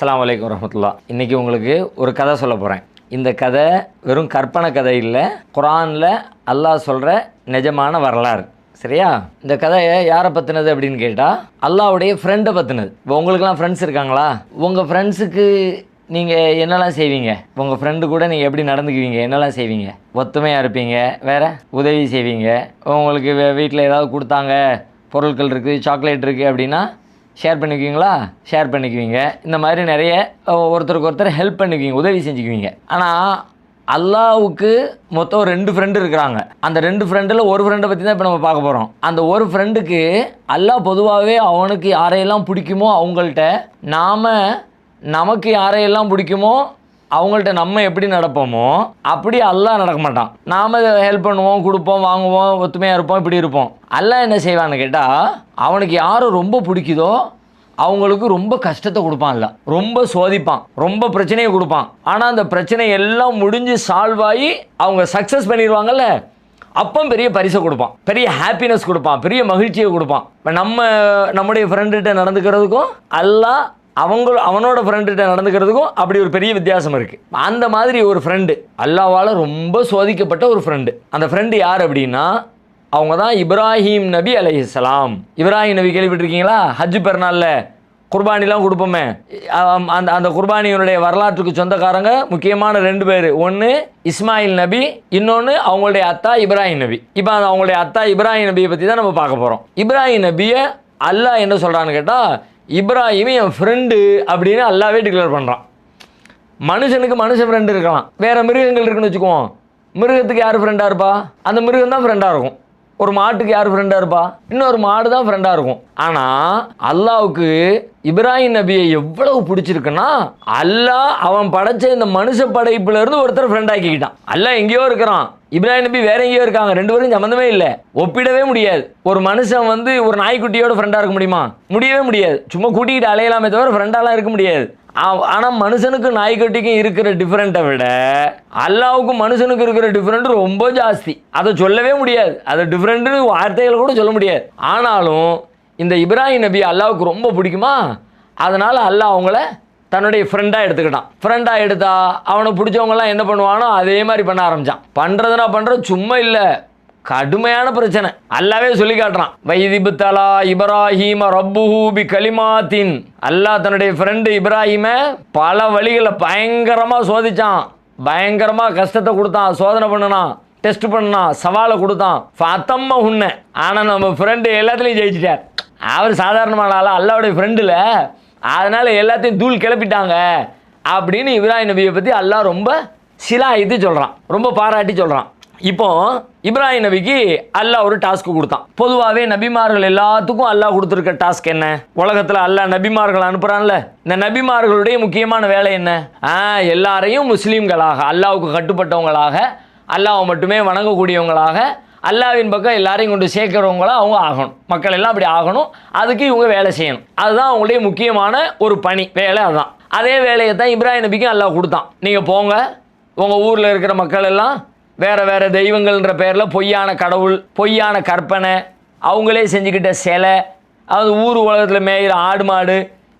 அஸ்லாம் வலைக்கம் வரமத்துல்லா இன்றைக்கி உங்களுக்கு ஒரு கதை சொல்ல போகிறேன் இந்த கதை வெறும் கற்பனை கதை இல்லை குரானில் அல்லாஹ் சொல்கிற நிஜமான வரலாறு. சரியா? இந்த கதையை யாரை பற்றினது அப்படின்னு கேட்டால் அல்லாஹ்வுடைய ஃப்ரெண்டை பற்றினது இப்போ உங்களுக்கெல்லாம் ஃப்ரெண்ட்ஸ் இருக்காங்களா? உங்கள் ஃப்ரெண்ட்ஸுக்கு நீங்கள் என்னெல்லாம் செய்வீங்க? உங்கள் ஃப்ரெண்டு கூட நீங்கள் எப்படி நடந்துக்குவீங்க? என்னெல்லாம் செய்வீங்க? ஒத்துமையாக இருப்பீங்க? வேறு? உதவி செய்வீங்க? உங்களுக்கு வீட்டில் ஏதாவது கொடுத்தாங்க? பொருட்கள் இருக்குது சாக்லேட் இருக்குது அப்படின்னா ஷேர் பண்ணிக்குவீங்களா? ஷேர் பண்ணிக்குவீங்க. இந்த மாதிரி நிறைய ஒருத்தருக்கு ஒருத்தர் ஹெல்ப் பண்ணிக்குவீங்க உதவி செஞ்சுக்குவீங்க. ஆனால் அல்லாவுக்கு மொத்தம் ரெண்டு ஃப்ரெண்டு இருக்கிறாங்க. அந்த ரெண்டு ஃப்ரெண்டில் ஒரு ஃப்ரெண்டை பற்றி தான் இப்போ நம்ம பார்க்க போகிறோம் அந்த ஒரு ஃப்ரெண்டுக்கு அல்லாஹ் பொதுவாகவே அவனுக்கு யாரையெல்லாம் பிடிக்குமோ அவங்கள்ட்ட நாம் நமக்கு யாரையெல்லாம் பிடிக்குமோ அவங்கள்ட்ட நம்ம எப்படி நடப்போமோ அப்படி எல்லாம் நடக்க மாட்டான். நாம் ஹெல்ப் பண்ணுவோம் கொடுப்போம் வாங்குவோம் ஒத்துமையாக இருப்போம் இப்படி இருப்போம். எல்லாம் என்ன செய்வான்னு கேட்டால் அவனுக்கு யாரும் ரொம்ப பிடிக்குதோ அவங்களுக்கு ரொம்ப கஷ்டத்தை கொடுப்பான்ல ரொம்ப சோதிப்பான் ரொம்ப பிரச்சனையை கொடுப்பான். ஆனால் அந்த பிரச்சனை எல்லாம் முடிஞ்சு சால்வ் ஆகி அவங்க சக்ஸஸ் பண்ணிடுவாங்கல்ல அப்போ பெரிய பரிசை கொடுப்பான். பெரிய ஹாப்பினஸ் கொடுப்பான் பெரிய மகிழ்ச்சியை கொடுப்பான். இப்போ நம்ம நம்முடைய ஃப்ரெண்டுகிட்ட நடந்துக்கிறதுக்கும் எல்லாம் அவங்க அவனோட ஃப்ரெண்டுகிட்ட நடந்துக்கிறதுக்கும் அப்படி ஒரு பெரிய வித்தியாசம் இருக்குது அந்த மாதிரி ஒரு ஃப்ரெண்டு அல்லாவால் ரொம்ப சோதிக்கப்பட்ட ஒரு ஃப்ரெண்டு அந்த ஃப்ரெண்டு யார் அப்படின்னா அவங்க தான் இப்ராஹிம் நபி அலைஹிஸ்ஸலாம் இப்ராஹிம் நபி கேள்விப்பட்டிருக்கீங்களா? ஹஜ் பெருநாளில் குர்பானிலாம் கொடுப்போமே. அந்த அந்த குர்பானியினுடைய வரலாற்றுக்கு சொந்தக்காரங்க முக்கியமான ரெண்டு பேர். ஒன்று இஸ்மாயில் நபி இன்னொன்று அவங்களுடைய அத்தா இப்ராஹிம் நபி. இப்போ அந்த அவங்களுடைய அத்தா இப்ராஹிம் நபியை பற்றி தான் நம்ம பார்க்க போகிறோம் இப்ராஹிம் நபியை அல்லாஹ் என்ன சொல்கிறான்னு கேட்டால் இப்ராஹிம் என் ஃப்ரெண்டு அப்படின்னு அல்லாவே டிக்ளேர் பண்ணுறான் மனுஷனுக்கு மனுஷன் ஃப்ரெண்டு இருக்கலாம். வேறு மிருகங்கள் இருக்குன்னு வச்சுக்குவோம். மிருகத்துக்கு யார் ஃப்ரெண்டாக இருப்பா? அந்த மிருகம் தான் ஃப்ரெண்டாக இருக்கும். ஒரு மாட்டுக்கு யார் ஃப்ரெண்டாக இருப்பா? இன்னொரு மாடு தான் ஃப்ரெண்டாக இருக்கும். ஆனால் அல்லாவுக்கு இப்ராஹிம் நபியை எவ்வளவு பிடிச்சிருக்குன்னா அல்லாஹ் அவன் படைச்ச இந்த மனுஷ படைப்புலேருந்து ஒருத்தர் ஃப்ரெண்ட் ஆக்கிக்கிட்டான். அல்லாஹ் எங்கேயோ இருக்கிறான். இப்ராஹிம் நபி வேற எங்கேயோ இருக்காங்க. ரெண்டு பேரும் சம்மந்தமே இல்லை. ஒப்பிடவே முடியாது. ஒரு மனுஷன் வந்து ஒரு நாய்க்குட்டியோட ஃப்ரெண்டாக இருக்க முடியுமா? முடியவே முடியாது. சும்மா கூட்டிகிட்டு அலையலாமே தவிர ஃப்ரெண்டாலாம் இருக்க முடியாது. ஆனால் மனுஷனுக்கும் நாய்க்குட்டிக்கும் இருக்கிற டிஃப்ரெண்ட்டை விட அல்லாவுக்கும் மனுஷனுக்கு இருக்கிற டிஃப்ரெண்ட் ரொம்ப ஜாஸ்தி. அதை சொல்லவே முடியாது. அதை டிஃப்ரெண்ட்டு வார்த்தைகள் கூட சொல்ல முடியாது. ஆனாலும் இந்த இப்ராஹிம் நபி அல்லாவுக்கு ரொம்ப பிடிக்குமா? அதனால் அல்லாஹ் அவங்கள தன்னுடைய ஃப்ரெண்டாக எடுத்துக்கிட்டான். ஃப்ரெண்டாக எடுத்தா அவனை பிடிச்சவங்கலாம் என்ன பண்ணுவானோ அதே மாதிரி பண்ண ஆரம்பித்தான் பண்ணுறதுனா பண்ணுறது சும்மா இல்லை. கடுமையான பிரச்சனை. அல்லாவே சொல்லி காட்டுறான். வைதிபுத்தலா இப்ராஹிம ரப்புஹூபி கலிமாத்தின் அல்லாஹ் தன்னுடைய ஃப்ரெண்டு இப்ராஹிம பல வழிகளை பயங்கரமாக சோதிச்சான். பயங்கரமாக கஷ்டத்தை கொடுத்தான். சோதனை பண்ணுனான். டெஸ்ட் பண்ணான். சவாலை கொடுத்தான். ஃபத்தம்ம உன்ன. ஆனால் நம்ம ஃப்ரெண்டு எல்லாத்துலேயும் ஜெயிச்சிட்டார். அவர் சாதாரணமான ஆளா அல்லாவுடைய ஃப்ரெண்டில் அதனால் எல்லாத்தையும் தூள் கிளப்பிட்டாங்க. அப்படின்னு இப்ராஹிம் நபியை பற்றி அல்லாஹ் ரொம்ப சிலா இது சொல்கிறான் ரொம்ப பாராட்டி சொல்கிறான் இப்போ இப்ராஹிம் நபிக்கு அல்லாஹ் ஒரு டாஸ்க் கொடுத்தான். பொதுவாகவே நபிமார்கள் எல்லாத்துக்கும் அல்லாஹ் கொடுத்துருக்க டாஸ்க் என்ன? உலகத்தில் அல்லாஹ் நபிமார்கள் அனுப்புகிறான்ல இந்த நபிமார்களுடைய முக்கியமான வேலை என்ன? ஆ எல்லாரையும் முஸ்லீம்களாக அல்லாவுக்கு கட்டுப்பட்டவங்களாக அல்லாவை மட்டுமே வணங்கக்கூடியவங்களாக அல்லாஹ்வின் பக்கம் எல்லாரையும் கொண்டு சேர்க்கிறவங்களா அவங்க ஆகணும். மக்கள் எல்லாம் அப்படி ஆகணும். அதுக்கு இவங்க வேலை செய்யணும். அதுதான் அவங்களுடைய முக்கியமான ஒரு பணி வேலை அதுதான் அதே வேலையை தான் இப்ராஹிம் நபிக்கும் அல்லாஹ் கொடுத்தான். நீங்கள் போங்க. உங்கள் ஊரில் இருக்கிற மக்கள் எல்லாம் வேறு வேறு தெய்வங்கள்ன்ற பேரில் பொய்யான கடவுள் பொய்யான கற்பனை அவங்களே செஞ்சுக்கிட்ட சிலை அது ஊர் உலகத்தில் மேயிற ஆடு மாடு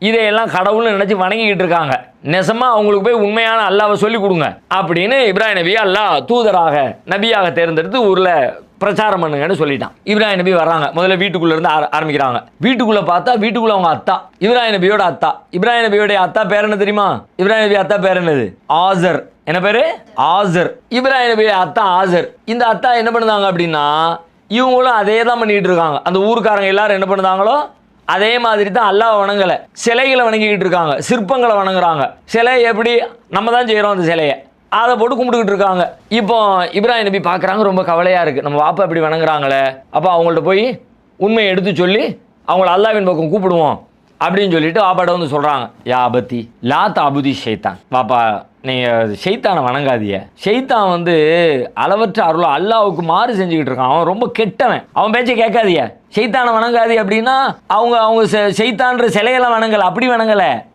இதையெல்லாம் கடவுள்னு நினச்சி வணங்கிக்கிட்டு இருக்காங்க. நெசமாக அவங்களுக்கு போய் உண்மையான அல்லாவை சொல்லி கொடுங்க. அப்படின்னு இப்ராஹிம் நபி அல்லாஹ் தூதராக நபியாக தேர்ந்தெடுத்து ஊரில் பிரச்சாரம் பண்ணுங்கன்னு சொல்லிட்டான். இப்ராஹிம் நபி வராங்க முதல்ல வீட்டுக்குள்ளேருந்து ஆர- ஆரம்பிக்கிறாங்க. வீட்டுக்குள்ள பார்த்தா வீட்டுக்குள்ள அவங்க அத்தா. இப்ராஹிம் நபியோட அத்தா. இப்ராஹிம் நபியோட அத்தா பேர் என்ன தெரியுமா? இப்ராஹிம் நபி அத்தா பேர் என்னது? ஆசர். என்ன பேரு? ஆசர். இப்ராஹிம் நபி அத்தா ஆசர். இந்த அத்தா என்ன பண்ணுதாங்க அப்படின்னா இவங்களும் அதே தான் பண்ணிட்டு இருக்காங்க. அந்த ஊருக்காரங்க எல்லாரும் என்ன பண்ணுதாங்களோ அதே மாதிரி தான் அல்லாஹ் வணங்கலை. சிலைகளை வணங்கிக்கிட்டு இருக்காங்க. சிற்பங்களை வணங்குறாங்க. சிலை எப்படி? நம்ம தான் செய்கிறோம் அந்த சிலையை. அதை போட்டு கும்பிட்டுக்கிட்டு இருக்காங்க. இப்போ இப்ராஹிம் நபி பார்க்குறாங்க ரொம்ப கவலையாக இருக்குது நம்ம வாப்பா இப்படி வணங்குறாங்களே. அப்போ அவங்கள்ட்ட போய் உண்மையை எடுத்து சொல்லி அவங்கள அல்லாவின் பக்கம் கூப்பிடுவோம் அப்படின்னு சொல்லிட்டு வாப்பாட்ட வந்து சொல்கிறாங்க யா பத்தி லாத் அபுதி ஷைத்தான். வாப்பா நீங்கள் ஷைத்தானை வணங்காதிய ஷைத்தான் வந்து அளவற்ற அருள் அல்லாவுக்கு மாறு செஞ்சுக்கிட்டு இருக்கான். அவன் ரொம்ப கெட்டவன். அவன் பேச்சை கேட்காதிய ஷைத்தானை வணங்காதி அப்படின்னா அவங்க அவங்க செ- ஷைத்தான்ற சிலையெல்லாம் வணங்கலை. அப்படி வணங்கலை.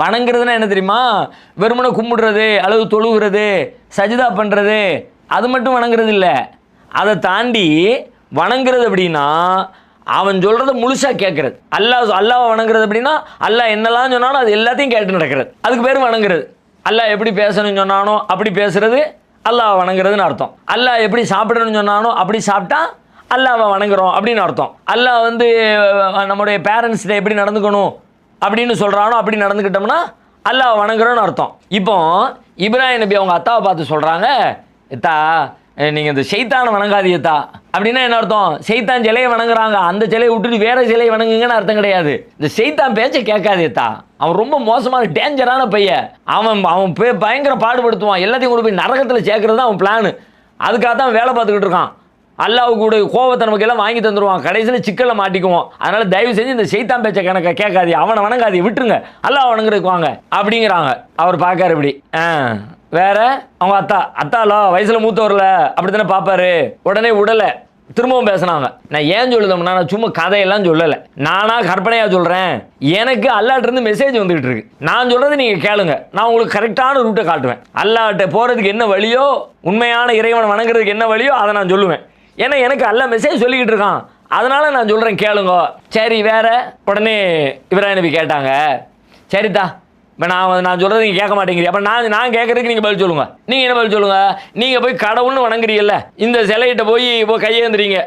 வணங்குறதுன்னா என்ன தெரியுமா? வெறுமனை கும்பிடுறது அல்லது தொழுகிறது சஜிதா பண்ணுறது அது மட்டும் வணங்குறது இல்லை அதை தாண்டி வணங்குறது அப்படின்னா அவன் சொல்கிறத முழுசாக கேட்குறது. அல்லாஹ் அல்லாவை வணங்குறது அப்படின்னா அல்லாஹ் என்னெல்லாம் சொன்னாலும் அது எல்லாத்தையும் கேட்டு நடக்கிறது. அதுக்கு பேர் வணங்குறது. அல்லாஹ் எப்படி பேசணும்னு சொன்னானோ அப்படி பேசுறது அல்லாஹ் வணங்குறதுன்னு அர்த்தம். அல்லாஹ் எப்படி சாப்பிடணும்னு சொன்னானோ அப்படி சாப்பிட்டா அல்லாஹ்வை வணங்குறோம் அப்படின்னு அர்த்தம். அல்லாஹ் வந்து நம்முடைய பேரண்ட்ஸ்கிட்ட எப்படி நடந்துக்கணும்? அப்படின்னு சொல்கிறானோ அப்படி நடந்துக்கிட்டோம்னா அல்லாஹ் வணங்குறோன்னு அர்த்தம். இப்போ இப்ராஹிம் நபி அவங்க அத்தாவை பார்த்து சொல்கிறாங்க இத்தா நீங்கள் இந்த செய்தானை வணங்காதீத்தா அப்படின்னா என்ன அர்த்தம்? செய்தான் சிலையை வணங்குறாங்க அந்த சிலையை விட்டுட்டு வேற சிலையை வணங்குங்கன்னு அர்த்தம் கிடையாது. இந்த செய்தான் பேச்சை கேட்காதேத்தா அவன் ரொம்ப மோசமான டேஞ்சரான பையன். அவன் அவன் பயங்கர பாடுபடுத்துவான். எல்லாத்தையும் கொண்டு போய் நரகத்தில் சேர்க்கறது தான் அவன் பிளானு அதுக்காக தான் வேலை பார்த்துக்கிட்டு இருக்கான். அல்லாவுக்கு கூட கோபத்தை நமக்கு எல்லாம் வாங்கி தந்துருவான். கடைசியில் சிக்கலை மாட்டிக்குவோம் அதனால தயவு செஞ்சு இந்த செய்தான் பேச்சை கணக்க கேட்காது. அவனை வணங்காதீ. விட்டுருங்க. அல்லாஹ் வணங்குறதுக்கு வாங்க. அப்படிங்கிறாங்க. அவர் பார்க்காரு இப்படி. ஆ வேற? அவங்க அத்தா. அத்தாலோ வயசுல மூத்தவர்ல. அப்படித்தானே பார்ப்பாரு. உடனே உடலை. திரும்பவும் பேசுனாங்க. நான் ஏன் சொல்லுதோம்னா நான் சும்மா கதையெல்லாம் சொல்லலை. நானாக கற்பனையாக சொல்கிறேன் எனக்கு அல்லாட்டிருந்து மெசேஜ் வந்துகிட்டு இருக்கு. நான் சொல்கிறது நீங்கள் கேளுங்க. நான் உங்களுக்கு கரெக்டான ரூட்டை காட்டுவேன். அல்லாட்ட போகிறதுக்கு என்ன வழியோ உண்மையான இறைவனை வணங்குறதுக்கு என்ன வழியோ அதை நான் சொல்லுவேன். ஏன்னா எனக்கு அல்ல மெசேஜ் சொல்லிக்கிட்டு இருக்கான். அதனால நான் சொல்கிறேன் கேளுங்க. சரி வேற. உடனே இப்ராஹிம் நபி கேட்டாங்க. சரிதா இப்போ நான் நான் சொல்கிறது நீங்கள் கேட்க மாட்டேங்கிறீ அப்போ நான் நான் கேட்குறதுக்கு நீங்கள் பதில் சொல்லுங்கள் நீங்கள் என்ன பதில் சொல்லுங்கள் நீங்கள் போய் கடவுள்னு வணங்குறீங்கல்ல. இந்த சிலையிட்ட போய் இப்போ கையேந்துறீங்க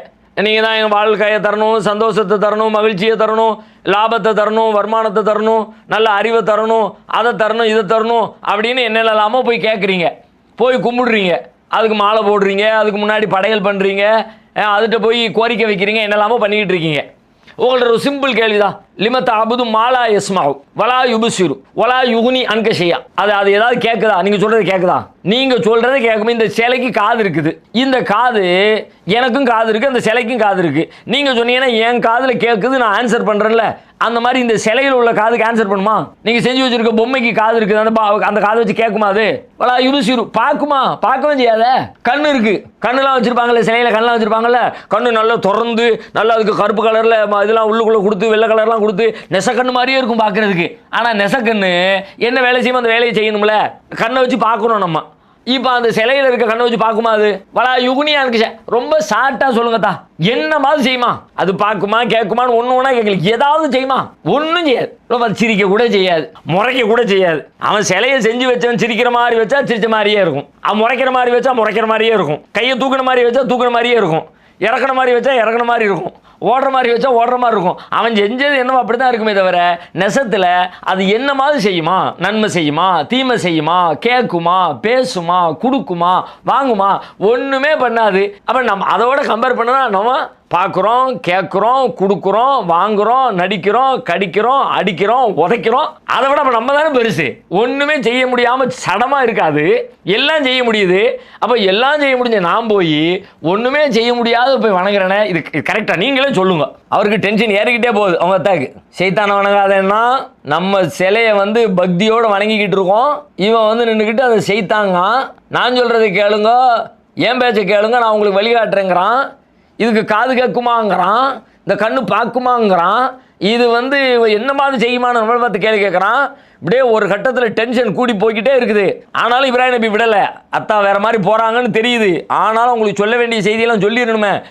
நீங்கள் தான் என் வாழ்க்கையை தரணும் சந்தோஷத்தை தரணும் மகிழ்ச்சியை தரணும் லாபத்தை தரணும் வருமானத்தை தரணும் நல்ல அறிவை தரணும் அதை தரணும் இதை தரணும் அப்படின்னு என்னெல்லாமோ போய் கேட்குறீங்க. போய் கும்பிடுறீங்க. அதுக்கு மாலை போடுறீங்க அதுக்கு முன்னாடி படையல் பண்ணுறீங்க அதுகிட்ட போய் கோரிக்கை வைக்கிறீங்க என்னெல்லாமோ பண்ணிக்கிட்டு இருக்கீங்க. உங்கள்ட்ட ஒரு சிம்பிள் கேள்விதான். லிமத்த அபுது மாலா எஸ்மாவு வலா யுபுசிரு. வலா யுகுனி அன்க செய்யா அது அது ஏதாவது கேட்குதா நீங்கள் சொல்கிறது கேட்குதா நீங்கள் சொல்கிறது கேட்கும். இந்த சிலைக்கு காது இருக்குது. இந்த காது எனக்கும் காது இருக்குது அந்த சிலைக்கும் காது இருக்குது நீங்கள் சொன்னீங்கன்னா என் காதில் கேட்குது நான் ஆன்சர் பண்ணுறேன்ல அந்த மாதிரி இந்த சிலையில் உள்ள காதுக்கு ஆன்சர் பண்ணுமா? நீங்கள் செஞ்சு வச்சிருக்க பொம்மைக்கு காது இருக்குது. அந்த பா- அந்த காது வச்சு கேட்குமா அது? வலா யுபுசிரு. பார்க்குமா? பார்க்கவும் செய்யாத கண்ணு இருக்கு. கண்ணுலாம் வச்சிருப்பாங்கல்ல சிலையில கண்ணெலாம் வச்சிருப்பாங்கல்ல? கண்ணு நல்லா திறந்து நல்லா அதுக்கு கருப்பு கலரில் இதெல்லாம் உள்ளுக்குள்ளே கொடுத்து வெள்ளை கலர்லாம் கொடுத்து நெசக்கண்ணு மாதிரியே இருக்கும் பார்க்குறதுக்கு. ஆனால் நெசக்கண்ணு என்ன வேலை செய்யுமோ அந்த வேலையை செய்யணும்ல. கண்ணை வச்சு பார்க்கணும் நம்ம. இப்போ அந்த சிலையில இருக்க கண்ணை வச்சு பார்க்குமா அது? வலா யுகுனியா இருக்கு ரொம்ப ஷார்ட்டாக சொல்லுங்கத்தா என்ன மாதிரி செய்யுமா? அது பார்க்குமா கேட்குமான்னு ஒன்று ஒன்றா கேட்கல. ஏதாவது செய்யுமா? ஒன்றும் செய்யாது. ரொம்ப சிரிக்க கூட செய்யாது. முறைக்க கூட செய்யாது. அவன் சிலையை செஞ்சு வச்சவன் சிரிக்கிற மாதிரி வச்சா சிரிச்ச மாதிரியே இருக்கும். அவன் முறைக்கிற மாதிரி வச்சா முறைக்கிற மாதிரியே இருக்கும். கையை தூக்குன மாதிரி வச்சா தூக்குன மாதிரியே இருக்கும். இறக்குன மாதிரி வச்சா இறக்குன மாதிரி இருக்கும். ஓடுற மாதிரி வச்சா ஓடுற மாதிரி இருக்கும். அவன் செஞ்சது என்னவோ அப்படி தான் இருக்குமே தவிர நெசத்தில் அது என்ன மாதிரி செய்யுமா? நன்மை செய்யுமா? தீமை செய்யுமா? கேட்குமா? பேசுமா? கொடுக்குமா? வாங்குமா? ஒன்றுமே பண்ணாது. அப்போ நம்ம அதோட கம்பேர் பண்ணனா நம்ம பார்க்குறோம் கேட்குறோம் கொடுக்குறோம் வாங்குகிறோம் நடிக்கிறோம் கடிக்கிறோம் அடிக்கிறோம் உதைக்கிறோம். அதை விட அப்போ நம்ம தானே பெருசு. ஒன்றுமே செய்ய முடியாமல் சடமாக இருக்காது. எல்லாம் செய்ய முடியுது. அப்போ எல்லாம் செய்ய முடிஞ்ச நான் போய் ஒன்றுமே செய்ய முடியாத போய் வணங்குறேனே இது கரெக்டாக நீங்களே சொல்லுங்க. அவருக்கு டென்ஷன் ஏறிக்கிட்டே போகுது. அவங்க அத்தாக்கு. சைத்தான வணங்காதேன்னா நம்ம சிலையை வந்து பக்தியோடு வணங்கிக்கிட்டு இருக்கோம். இவன் வந்து நின்றுக்கிட்டு அதை செய்தாங்க நான் சொல்கிறத கேளுங்க. ஏன் பேச்சை கேளுங்க. நான் உங்களுக்கு வழிகாட்டுறேங்கிறான். இதுக்கு காது கேட்குமாங்கிறான். இந்த கண்ணு பார்க்குமாங்கிறான். இது வந்து என்ன மாதிரி செய்யுமான நம்மளை பார்த்து கேள்வி கேட்குறான். இப்படியே ஒரு கட்டத்தில் டென்ஷன் கூடி போய்கிட்டே இருக்குது. ஆனாலும் இப்ராஹிம் நபி விடலை. அத்தா வேற மாதிரி போகிறாங்கன்னு தெரியுது. ஆனாலும் உங்களுக்கு சொல்ல வேண்டிய செய்தியெல்லாம் சொல்லிடணுமே.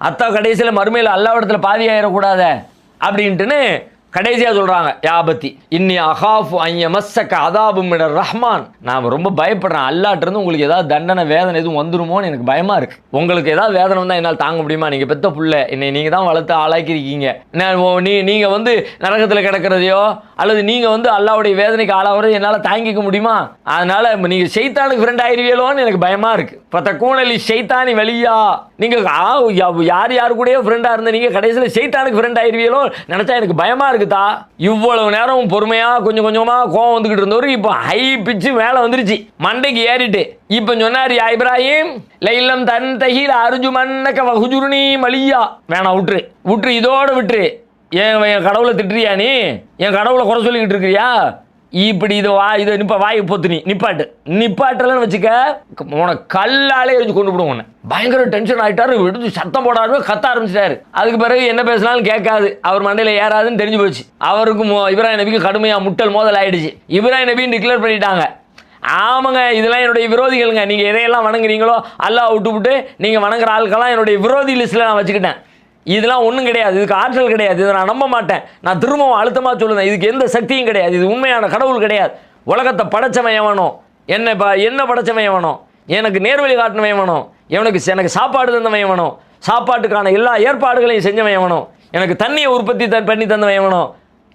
அத்தா கடைசியில் மறுமையில் அல்லாவிடத்தில் பாதி ஆயிடக்கூடாத அப்படின்ட்டுன்னு கடைசியாக சொல்கிறாங்க யாபத்தி இன்னி அகாஃபு ஐய மஸ்ஸக்க அதாபும் ரஹ்மான். நான் ரொம்ப பயப்படுறேன் அல்லாட்டிருந்து உங்களுக்கு ஏதாவது தண்டனை வேதனை எதுவும் வந்துருமோன்னு எனக்கு பயமாக இருக்குது உங்களுக்கு ஏதாவது வேதனை வந்தால் என்னால் தாங்க முடியுமா? நீங்கள் பெத்த புள்ள என்னை நீங்கள் தான் வளர்த்து ஆளாக்கியிருக்கீங்க. நான் ஓ- நீ நீங்கள் வந்து நரகத்தில் கிடக்கிறதையோ அல்லது நீங்கள் வந்து அல்லாவுடைய வேதனைக்கு ஆளாகிறது என்னால் தாங்கிக்க முடியுமா? அதனால் நீங்கள் செய்தானுக்கு ஃப்ரெண்ட் ஆயிடுவீங்களோன்னு எனக்கு பயமாக இருக்குது இப்போ கூணலி செய்தானி வெளியா நீங்கள் யார் யார் கூடயோ ஃப்ரெண்டாக இருந்த நீங்கள் கடைசியில் சைத்தானுக்கு ஃப்ரெண்ட் ஆயிருவீங்களோ நினச்சா எனக்கு பயமாக இருக்குதா? இவ்வளவு நேரம் பொறுமையாக கொஞ்சம் கொஞ்சமாக கோவம் வந்துக்கிட்டு இருந்தவர் இப்போ ஹை பிச்சு மேலே வந்துருச்சு. மண்டைக்கு ஏறிட்டு. இப்போ சொன்னார் யா இப்ராஹிம் லைலம் தன் தகில் அருஜு மன்னக்க வகுஜுருனி மலியா. வேணாம் விட்டுரு. விட்டுரு இதோட விட்டுரு. ஏன் என் கடவுளை திட்டுறியா நீ? என் கடவுளை குறை சொல்லிக்கிட்டு இருக்கிறியா? இப்படி இது வா இது நிப்ப வாய் பொத்து நீ நிப்பாட்டு. நிப்பாட்டலன்னு வச்சுக்க உனக்கு கல்லாலே எரிஞ்சு கொண்டு விடுவோம் உன்னை. பயங்கர டென்ஷன் ஆகிட்டாரு விடுத்து சத்தம் போடாரு கத்த ஆரம்பிச்சிட்டாரு. அதுக்கு பிறகு என்ன பேசினாலும் கேட்காது. அவர் மண்டையில் ஏறாதுன்னு தெரிஞ்சு போச்சு. அவருக்கு மு- இப்ராஹிம் நபிக்கு கடுமையாக முட்டல் மோதல் ஆயிடுச்சு. இப்ராஹிம் நபின்னு டிக்ளேர் பண்ணிட்டாங்க. ஆமாங்க இதெல்லாம் என்னுடைய விரோதிகளுங்க. நீங்கள் எதையெல்லாம் வணங்குறீங்களோ அல்லா விட்டு விட்டு நீங்கள் வணங்குற ஆட்கள்லாம் என்னுடைய விரோதி லிஸ்ட்டில் நான் வச்சுக்கிட்டேன். இதெல்லாம் ஒன்றும் கிடையாது. இதுக்கு ஆற்றல் கிடையாது. இதை நான் நம்ப மாட்டேன். நான் திரும்பவும் அழுத்தமாக சொல்லுவேன். இதுக்கு எந்த சக்தியும் கிடையாது. இது உண்மையான கடவுள் கிடையாது. உலகத்தை படைச்சவன் எவனோ? என்ன ப என்ன படைச்சவன் எவனோ? எனக்கு நேர்வழி காட்டினவன் எவனோ? எனக்கு எனக்கு சாப்பாடு தந்தவன் எவனோ? சாப்பாட்டுக்கான எல்லா ஏற்பாடுகளையும் செஞ்சவன் எவனோ? எனக்கு தண்ணியை உற்பத்தி த- பண்ணி தந்தவன் எவனோ?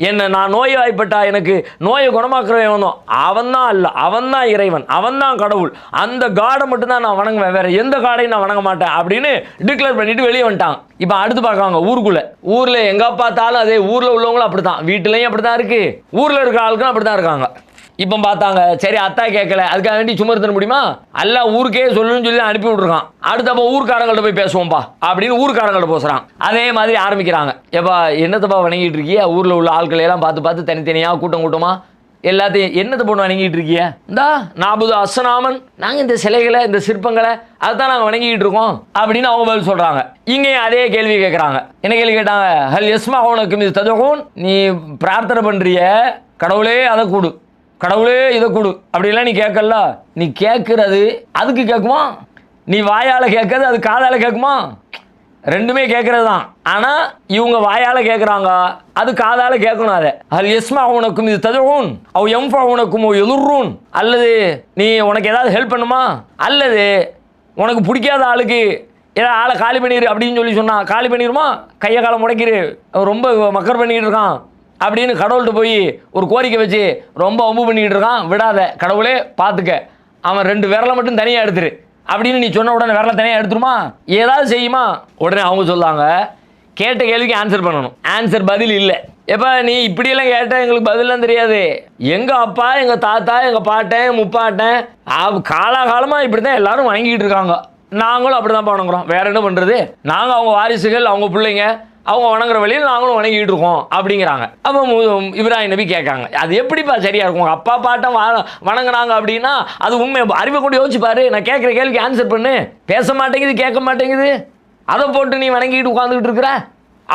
என்ன நான் நோய்வாய்ப்பட்டா எனக்கு நோயை குணமாக்குறவன் வந்தோம் அவன் தான் அல்ல அவன் தான் இறைவன் அவன் தான் கடவுள். அந்த காடை மட்டும்தான் நான் வணங்குவேன். வேற எந்த காடையும் நான் வணங்க மாட்டேன் அப்படின்னு டிக்ளேர் பண்ணிட்டு வெளியே வந்துட்டான். இப்போ அடுத்து பார்க்காங்க ஊருக்குள்ள. ஊரில் எங்கே பார்த்தாலும் அதே ஊரில் உள்ளவங்களும் அப்படி தான் வீட்டிலையும் அப்படி தான் இருக்கு. ஊரில் இருக்க ஆளுக்கும் அப்படித்தான் இருக்காங்க. இப்போ பார்த்தாங்க சரி அத்தா கேட்கல அதுக்காக வேண்டி சும்மா இருந்துட முடியுமா? அல்ல ஊருக்கே சொல்லுன்னு சொல்லி அனுப்பி விட்ருக்கான் அடுத்தப்போ ஊர்க்காரங்கள்ட்ட போய் பேசுவோம்ப்பா அப்படின்னு ஊர்க்காரங்கள்ட்ட பேசுகிறான் அதே மாதிரி ஆரம்பிக்கிறாங்க. ஏப்பா என்னத்தப்பா வணங்கிட்டு இருக்கியா? ஊரில் உள்ள ஆட்களை எல்லாம் பார்த்து பார்த்து தனித்தனியாக கூட்டம் கூட்டமாக எல்லாத்தையும் என்னத்தை பொண்ணு வணங்கிட்டு இருக்கிய? இந்தா நாபுது அசனாமன் நாங்கள் இந்த சிலைகளை இந்த சிற்பங்களை அதுதான் நாங்கள் வணங்கிட்டு இருக்கோம் அப்படின்னு அவங்க பதில் சொல்கிறாங்க இங்கேயும் அதே கேள்வி கேட்குறாங்க என்ன கேள்வி கேட்டாங்க? ஹல் எஸ்மா உனக்கு இது ததகோன் நீ பிரார்த்தனை பண்ணுறிய கடவுளே அதை கூடு. கடவுளே இதை கொடு. அப்படிலாம் நீ கேட்கல. நீ கேட்குறது அதுக்கு கேட்குமா? நீ வாயால் கேட்கறது அது காதால் கேட்குமா? ரெண்டுமே கேட்கறது தான். ஆனால் இவங்க வாயால் கேட்குறாங்க. அது காதால் கேட்கணும் அதை. அது எஸ்மா உனக்கும் இது ததுவும் அவ எம்ஃபா உனக்கும் எதிர்றூன் அல்லது நீ உனக்கு ஏதாவது ஹெல்ப் பண்ணுமா? அல்லது உனக்கு பிடிக்காத ஆளுக்கு ஏதாவது ஆளை காலி பண்ணிடு அப்படின்னு சொல்லி சொன்னால் காலி பண்ணிடுமா கையை காலை முடக்கிடு ரொம்ப மக்கர் பண்ணிக்கிட்டு இருக்கான். அப்படின்னு கடவுள்கிட்ட போய் ஒரு கோரிக்கை வச்சு ரொம்ப ஒம்பு பண்ணிக்கிட்டு இருக்கான். விடாத கடவுளே பார்த்துக்க. அவன் ரெண்டு விரலை மட்டும் தனியாக எடுத்துரு. அப்படின்னு நீ சொன்ன உடனே விரலை தனியாக எடுத்துருமா? ஏதாவது செய்யுமா? உடனே அவங்க சொல்லுவாங்க கேட்ட கேள்விக்கு ஆன்சர் பண்ணணும். ஆன்சர் பதில் இல்லை. எப்போ நீ இப்படியெல்லாம் கேட்டால் எங்களுக்கு பதிலாம் தெரியாது. எங்கள் அப்பா எங்கள் தாத்தா எங்கள் பாட்டன் முப்பாட்டன் காலாகாலமாக இப்படி தான் எல்லாரும் வணங்கிட்டு இருக்காங்க. நாங்களும் அப்படி தான் வணங்குறோம் வேற என்ன பண்ணுறது நாங்கள் அவங்க வாரிசுகள் அவங்க பிள்ளைங்க. அவங்க வணங்குற வழியில் நாங்களும் வணங்கிட்டு இருக்கோம் அப்படிங்கிறாங்க. அப்போ இப்ராஹிம் நபி கேட்காங்க அது எப்படிப்பா சரியா இருக்கும்? அப்பா பாட்டம் வா- வணங்குனாங்க அப்படின்னா அது உண்மை. அறிவை கொண்டு யோசிச்சு பாரு. நான் கேட்குற கேள்விக்கு ஆன்சர் பண்ணு. பேச மாட்டேங்குது கேட்க மாட்டேங்குது. அதை போட்டு நீ வணங்கிட்டு உட்காந்துக்கிட்டு இருக்கிற?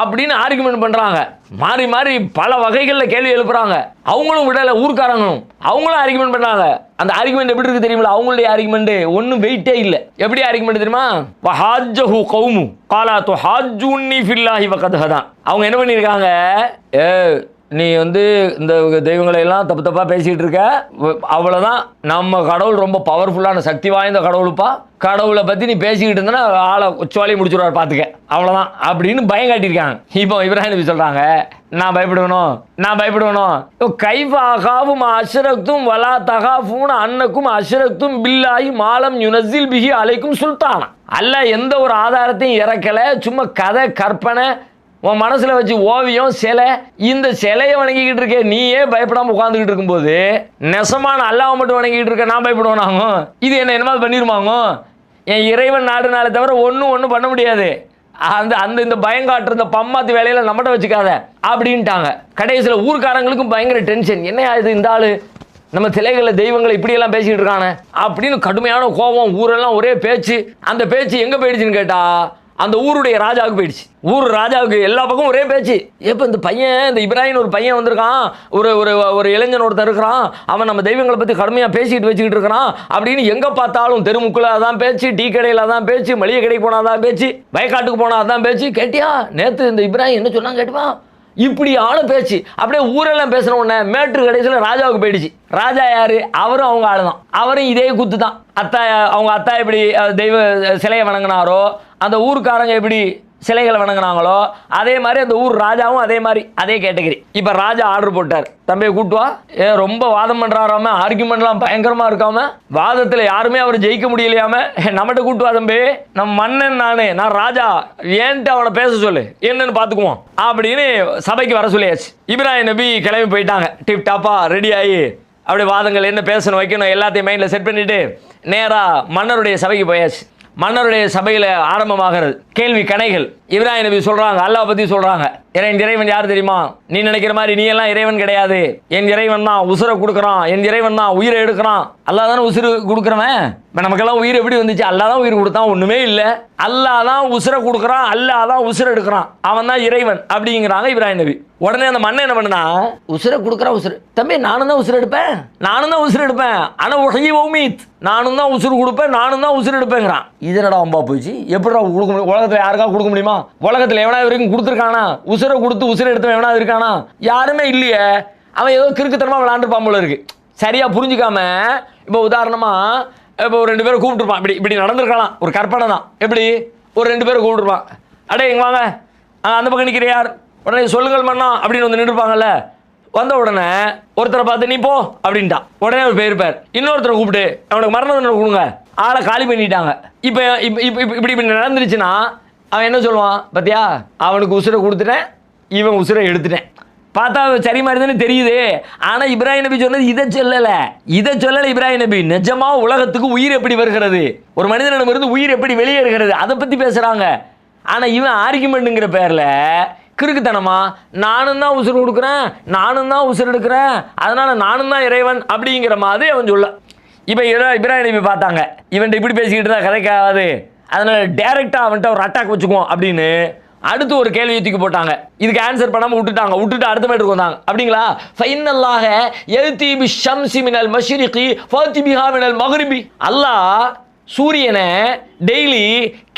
அப்படின்னு ஆர்குமெண்ட் பண்ணுறாங்க மாறி மாறி பல வகைகளில் கேள்வி எழுப்புறாங்க. அவங்களும் விடலை ஊர்க்காரங்களும். அவங்களும் ஆர்குமெண்ட் பண்ணாங்க அந்த ஆர்குமெண்ட் எப்படி இருக்கு தெரியுமில அவங்களுடைய ஆர்குமெண்ட் ஒன்றும் வெயிட்டே இல்லை. எப்படி ஆர்குமெண்ட் தெரியுமா? வஹாஜஹு கவுமு காலா து ஹாஜூன்னி ஃபில்லாஹி வகத் ஹதான் அவங்க என்ன பண்ணியிருக்காங்க ஏ நீ வந்து இந்த தெய்வங்களை எல்லாம் தப்பு தப்பா பேசிட்டு இருக்க. வ- அவ்வளவுதான். நம்ம கடவுள் ரொம்ப பவர்ஃபுல்லான சக்தி வாய்ந்த கடவுளுப்பா. கடவுளை பத்தி நீ பேசிக்கிட்டு இருந்தனா ஆளை சோலையை முடிச்சுடுவார் பாத்துக்க. அவ்வளவுதான். அப்படின்னு பயம் காட்டியிருக்காங்க. இப்போ இப்ராஹிம் நபி சொல்றாங்க நான் பயப்படுவனும் நான் பயப்படுவனும் கைவாகாவும் அஷ்ரக்தும் வலா தகாஃபூன் அன்னக்கும் அஷ்ரக்தும் பில்லாயி மாலம் யுனசில் பிஹி அலைக்கும் சுல்தானா. அல்ல எந்த ஒரு ஆதாரத்தையும் இறக்கல. சும்மா கதை கற்பனை உன் மனசில் வச்சு ஓவியம் சிலை இந்த சிலையை வணங்கிக்கிட்டு இருக்க நீயே பயப்படாமல் உட்காந்துக்கிட்டு இருக்கும்போது நெசமான அல்லாவை மட்டும் வணங்கிக்கிட்டு இருக்க நான் பயப்படுவேனாங்க இது என்ன என்னமாவது பண்ணிருமாங்க? என் இறைவன் நாடுனாலே தவிர ஒன்றும் ஒன்றும் பண்ண முடியாது. அந்த அந்த இந்த பயங்காட்டுற இந்த பம்மாத்து வேலையில நம்மகிட்ட வச்சுக்காத அப்படின்ட்டாங்க. கடைசியில் ஊர்க்காரங்களுக்கும் பயங்கர டென்ஷன் என்ன இது இந்த ஆள்? நம்ம சிலைகளில் தெய்வங்களை இப்படியெல்லாம் பேசிக்கிட்டு இருக்கானே? அப்படின்னு கடுமையான கோபம் ஊரெல்லாம் ஒரே பேச்சு. அந்த பேச்சு எங்கே போயிடுச்சுன்னு கேட்டால் அந்த ஊருடைய ராஜாவுக்கு போயிடுச்சு. ஊர் ராஜாவுக்கு எல்லா பக்கமும் ஒரே பேச்சு. எப்போ இந்த பையன் இந்த இப்ராஹிம் ஒரு பையன் வந்திருக்கான்? ஒரு ஒரு ஒரு இளைஞன் ஒருத்தர் இருக்கிறான். அவன் நம்ம தெய்வங்களை பற்றி கடுமையாக பேசிக்கிட்டு வச்சுக்கிட்டு இருக்கிறான் அப்படின்னு எங்கே பார்த்தாலும் தெருமுக்கில் அதான் பேச்சு டீ கடையில் அதான் பேச்சு மளிகை கடைக்கு போனால் தான் பேச்சு வயக்காட்டுக்கு போனால் அதான் பேச்சு. கேட்டியா? நேற்று இந்த இப்ராஹிம் என்ன சொன்னாங்க கேட்டுப்பா இப்படியான பேச்சு. அப்படியே ஊரெல்லாம் பேசுன உடனே மேட்ரு கடைசியில் ராஜாவுக்கு போயிடுச்சு. ராஜா யாரு? அவரும் அவங்க ஆளு தான் அவரும் இதே குத்து தான் அத்தா அவங்க அத்தா எப்படி தெய்வ சிலையை வணங்கினாரோ அந்த ஊருக்காரங்க எப்படி சிலைகளை வணங்கினாங்களோ அதே மாதிரி அந்த ஊர் ராஜாவும் அதே மாதிரி அதே கேட்டகரி. இப்போ ராஜா ஆர்டர் போட்டார். தம்பியை கூட்டுவா? ஏ ரொம்ப வாதம் பண்ணுறாராம ஆர்குமெண்ட்லாம் பயங்கரமாக இருக்காம வாதத்தில் யாருமே அவர் ஜெயிக்க முடியலையாம நம்மகிட்ட கூட்டு வா தம்பி? நம்ம மன்னன் நானு நான் ராஜா. ஏன்ட்டு அவனை பேச சொல்லு? என்னன்னு பார்த்துக்குவோம் அப்படின்னு சபைக்கு வர சொல்லியாச்சு. இப்ராஹிம் நபி கிளம்பி போயிட்டாங்க. டிப் டாப்பா ரெடி ஆகி அப்படியே வாதங்கள் என்ன பேசணும் வைக்கணும் எல்லாத்தையும் மைண்டில் செட் பண்ணிவிட்டு நேராக மன்னருடைய சபைக்கு போயாச்சு. மன்னருடைய சபையில் ஆரம்பமாகிறது. கேள்வி கணைகள் இப்ராஹிம் நபி சொல்கிறாங்க அல்லாஹ் பற்றி சொல்கிறாங்க என் இறைவன் யார் தெரியுமா? நீ நினைக்கிற மாதிரி நீ எல்லாம் இறைவன் கிடையாது. என் இறைவன் தான் உசுரை கொடுக்குறான். என் இறைவன் தான் உயிரை எடுக்கிறான். அல்லா தானே உசுறு கொடுக்குறவன்? இப்போ நமக்கெல்லாம் உயிர் எப்படி வந்துச்சு? அல்லா தான் உயிர் கொடுத்தான். ஒன்றுமே இல்லை. அல்லாஹ் தான் உசுரை கொடுக்குறான். அல்லாஹ் தான் உசுரை எடுக்கிறான். அவன் தான் இறைவன் அப்படிங்கிறாங்க இப்ராஹிம் நபி. உடனே அந்த மண்ணை என்ன பண்ணுனா உசுரை கொடுக்குற உசுறு தம்பி நானும் தான் உசுறு எடுப்பேன். நானும் தான் உசுறு எடுப்பேன். ஆனால் உலகி ஓமீத் நானும் தான் உசுறு கொடுப்பேன். நானும் தான் உசுறு எடுப்பேங்கிறான். இது என்னடா அம்பா போச்சு? எப்படிடா கொடுக்க முடியும் உலகத்தில் யாருக்கா கொடுக்க முடியுமா? உலகத்தில் எவனா வரைக்கும் கொடுத்துருக்கானா? உசுரை கொடுத்து உசுரை எடுத்தவன் எவனாவது இருக்கானா? யாருமே இல்லையே. அவன் ஏதோ கிறுக்குத்தனமாக விளாண்டுருப்பான் போல இருக்கு. சரியாக புரிஞ்சுக்காம இப்போ உதாரணமாக இப்போ ஒரு ரெண்டு பேரும் கூப்பிட்டுருப்பான். இப்படி இப்படி நடந்திருக்கலாம். ஒரு கற்பனை தான். எப்படி? ஒரு ரெண்டு பேரும் கூப்பிட்டுருப்பான். அடே இங்க வாங்க. ஆ, அந்த பக்கம் நிற்கிறியார் உடனே சொல்லுங்கள் மண்ணா அப்படின்னு வந்து நின்றுப்பாங்கல்ல. வந்த உடனே ஒருத்தரை பார்த்து நீ போ அப்படின்ட்டான். உடனே அவர் போயிருப்பார். இன்னொருத்தரை கூப்பிட்டு அவனுக்கு மரண தண்டனை கொடுங்க. ஆளை காலி பண்ணிட்டாங்க. இப்போ இப்போ இப்போ இப்படி இப்படி நடந்துருச்சுன்னா அவன் என்ன சொல்லுவான்? பார்த்தியா அவனுக்கு உசுரை கொடுத்துட்டேன். இவன் உசுரை எடுத்துட்டேன். பார்த்தா சரி மாதிரி தானே தெரியுது. ஆனால் இப்ராஹிம் நபி சொன்னது இதை சொல்லலை. இதை சொல்லலை இப்ராஹிம் நபி. நிஜமா உலகத்துக்கு உயிர் எப்படி வருகிறது? ஒரு மனிதனிடமிருந்து உயிர் எப்படி வெளியேறுகிறது? அதை பற்றி பேசுகிறாங்க ஆனால் இவன் ஆர்குமெண்ட்டுங்கிற பேரில் கிறுக்குத்தனமா நானும் தான் உசுறு கொடுக்குறேன் நானும் தான் உசுறு எடுக்கிறேன் அதனால் நானும் தான் இறைவன் அப்படிங்கிற மாதிரி அவன் சொல்ல. இப்போ இப்ராஹிம் நபி பார்த்தாங்க. இவன்ட்டு இப்படி பேசிக்கிட்டு தான் கதைக்காது அதனால் டேரெக்டாக அவன்கிட்ட ஒரு அட்டாக் வச்சுக்குவோம் அப்படின்னு அடுத்து ஒரு கேள்வியை தூக்கி போட்டாங்க. இதுக்கு ஆன்சர் பண்ணாமல் விட்டுட்டாங்க. விட்டுட்டு அடுத்த மேட்டுக்கு வந்தாங்க. அப்படிங்களா? ஃபைனல்லாக எழுத்தி பி ஷம்சி மினல் மஷ்ரிகி ஃபத்தி பிஹா மினல் மக்ரிபி அல்லாஹ் சூரியனை டெய்லி